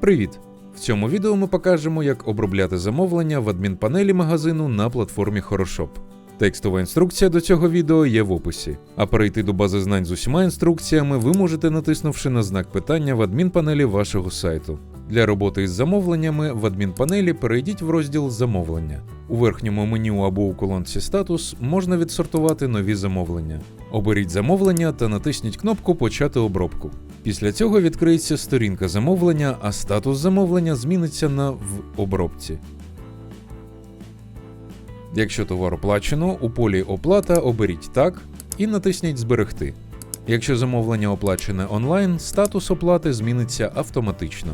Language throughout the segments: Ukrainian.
Привіт! В цьому відео ми покажемо, як обробляти замовлення в адмінпанелі магазину на платформі Хорошоп. Текстова інструкція до цього відео є в описі. А перейти до бази знань з усіма інструкціями ви можете натиснувши на знак питання в адмінпанелі вашого сайту. Для роботи із замовленнями в адмінпанелі перейдіть в розділ Замовлення. У верхньому меню або у колонці Статус можна відсортувати нові замовлення. Оберіть замовлення та натисніть кнопку Почати обробку. Після цього відкриється сторінка замовлення, а статус замовлення зміниться на в обробці. Якщо товар оплачено, у полі Оплата оберіть так і натисніть Зберегти. Якщо замовлення оплачене онлайн, статус оплати зміниться автоматично.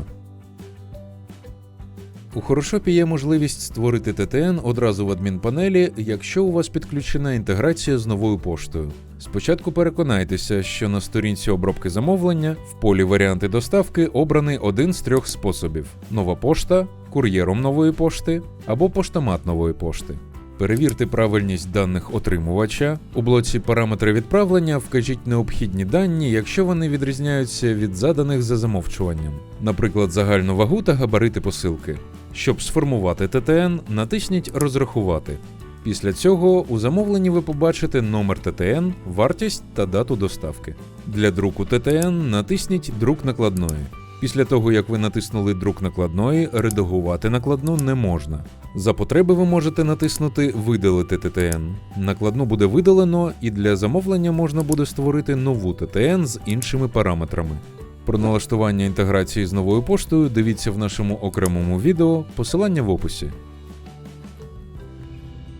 У Хорошопі є можливість створити ТТН одразу в адмінпанелі, якщо у вас підключена інтеграція з новою поштою. Спочатку переконайтеся, що на сторінці обробки замовлення в полі варіанти доставки обраний один з трьох способів: нова пошта, кур'єром нової пошти або поштомат нової пошти. Перевірте правильність даних отримувача. У блоці Параметри відправлення вкажіть необхідні дані, якщо вони відрізняються від заданих за замовчуванням, наприклад, загальну вагу та габарити посилки. Щоб сформувати ТТН, натисніть Розрахувати. Після цього у замовленні ви побачите номер ТТН, вартість та дату доставки. Для друку ТТН натисніть Друк накладної. Після того, як ви натиснули друк накладної, редагувати накладну не можна. За потреби ви можете натиснути Видалити ТТН. Накладну буде видалено, і для замовлення можна буде створити нову ТТН з іншими параметрами. Про налаштування інтеграції з новою поштою дивіться в нашому окремому відео, посилання в описі.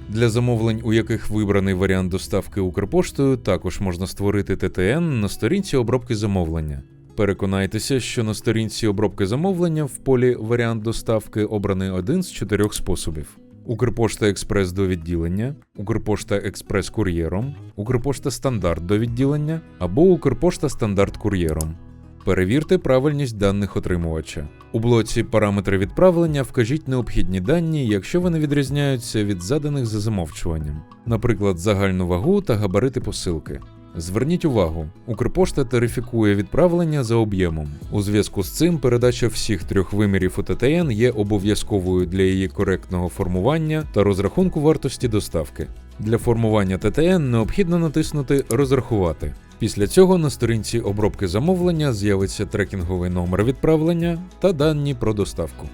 Для замовлень, у яких вибраний варіант доставки Укрпоштою, також можна створити ТТН на сторінці обробки замовлення. Переконайтеся, що на сторінці обробки замовлення в полі Варіант доставки обраний один з чотирьох способів: Укрпошта Експрес до відділення, Укрпошта Експрес кур'єром, Укрпошта Стандарт до відділення або Укрпошта Стандарт кур'єром. Перевірте правильність даних отримувача. У блоці Параметри відправлення вкажіть необхідні дані, якщо вони відрізняються від заданих за замовчуванням, наприклад, загальну вагу та габарити посилки. Зверніть увагу, Укрпошта тарифікує відправлення за об'ємом. У зв'язку з цим передача всіх трьох вимірів у ТТН є обов'язковою для її коректного формування та розрахунку вартості доставки. Для формування ТТН необхідно натиснути Розрахувати. Після цього на сторінці обробки замовлення з'явиться трекінговий номер відправлення та дані про доставку.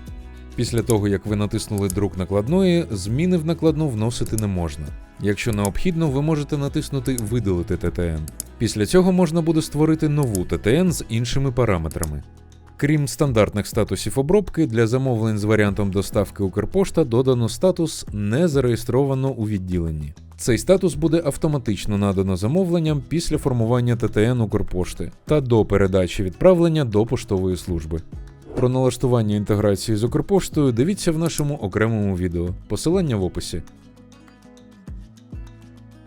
Після того, як ви натиснули друк накладної, зміни в накладну вносити не можна. Якщо необхідно, ви можете натиснути Видалити ТТН. Після цього можна буде створити нову ТТН з іншими параметрами. Крім стандартних статусів обробки, для замовлень з варіантом доставки Укрпошта додано статус не зареєстровано у відділенні. Цей статус буде автоматично надано замовленням після формування ТТН Укрпошти та до передачі відправлення до поштової служби. Про налаштування інтеграції з Укрпоштою дивіться в нашому окремому відео, посилання в описі.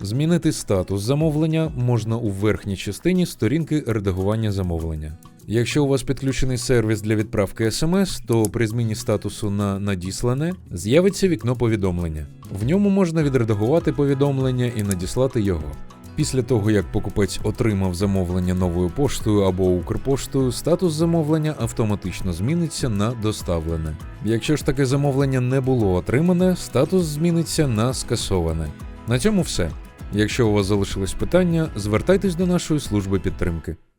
Змінити статус замовлення можна у верхній частині сторінки редагування замовлення. Якщо у вас підключений сервіс для відправки смс, то при зміні статусу на надіслане з'явиться вікно повідомлення. В ньому можна відредагувати повідомлення і надіслати його. Після того, як покупець отримав замовлення новою поштою або Укрпоштою, статус замовлення автоматично зміниться на доставлене. Якщо ж таке замовлення не було отримане, статус зміниться на скасоване. На цьому все. Якщо у вас залишились питання, звертайтесь до нашої служби підтримки.